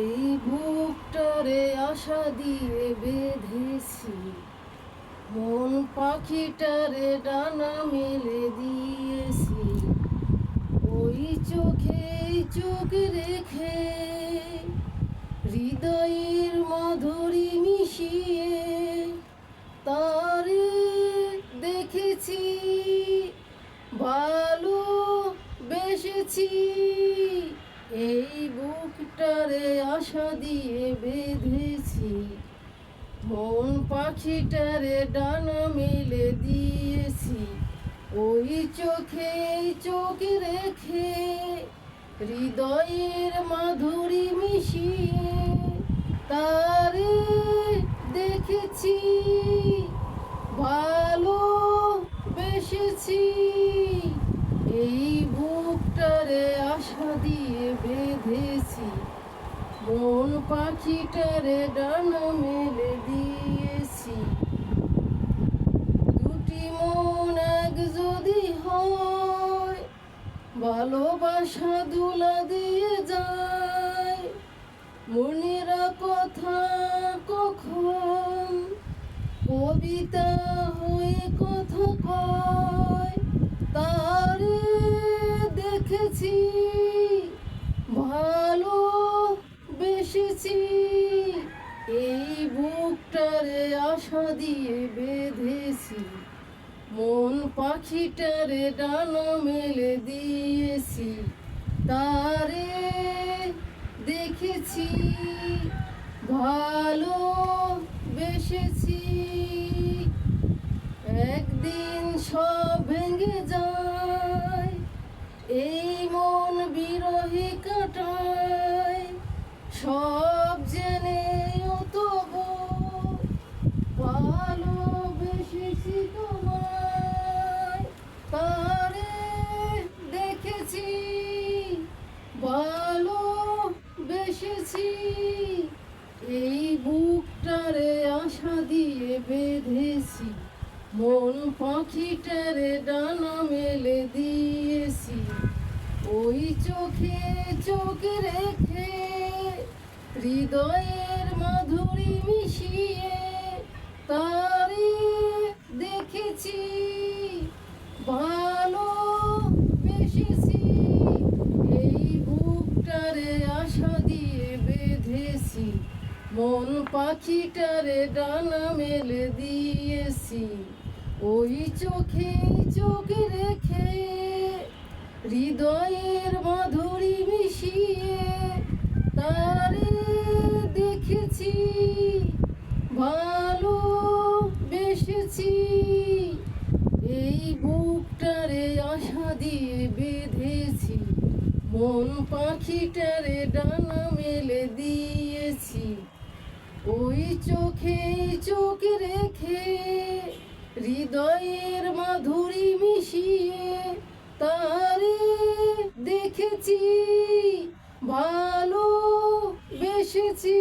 এই বুকটারে আশা দিয়ে বেঁধেছি। মন পাখিটারে ডানা মেলে দিয়েছি। ওই চোখে চোখ রেখে হৃদয়ের মাধুরী মিশিয়ে তারে দেখেছি ভালো বেসেছি বুকটারে আশা দিয়ে বেঁধেছি। মন পাখিটারে ডানা মেলে দিয়েছি। ওই চোখে চোখ রেখে হৃদয়ের মাধুরী মিশিয়ে তারে দেখেছি। ভালো বেসেছি। এই বুকটারে আশা দিয়ে বেঁধেছি। মন পাখিটারে ডানা মেলে দিয়েছি। দুটি মন এক যদি হয়, ভালোবাসা দুলা দিয়ে যায়। মনেরা কথা কখন কবিতা হয়ে কথা কয়, তারে আশা দিয়ে বেঁধেছি। মন পাখিটারে ডানা মেলে দিয়েছি। তারে দেখেছি ভালো বেসেছি একদিন সব ভেঙে যায়, এই মন বিরহে কাটায়। বেঁধেছি? মন পাখিটার ডানা মেলে দিয়েছি। ওই চোখে চোখ রেখে হৃদয়ের মাধুরী মিশিয়ে মন পাখিটারে ডানা মেলে দিয়েছি। ওই চোখে চোখ রেখে হৃদয়ের মাধুরী মিশিয়ে তারে দেখেছি ভালো বেসেছি এই বুকটারে আশা দিয়ে বেঁধেছি, মন পাখিটারে ডানা মেলে দিয়েছি। ওই চোখে চোখ রেখে হৃদয়ের মাধুরী মিশিয়ে তারে দেখেছি ভালো বেসেছি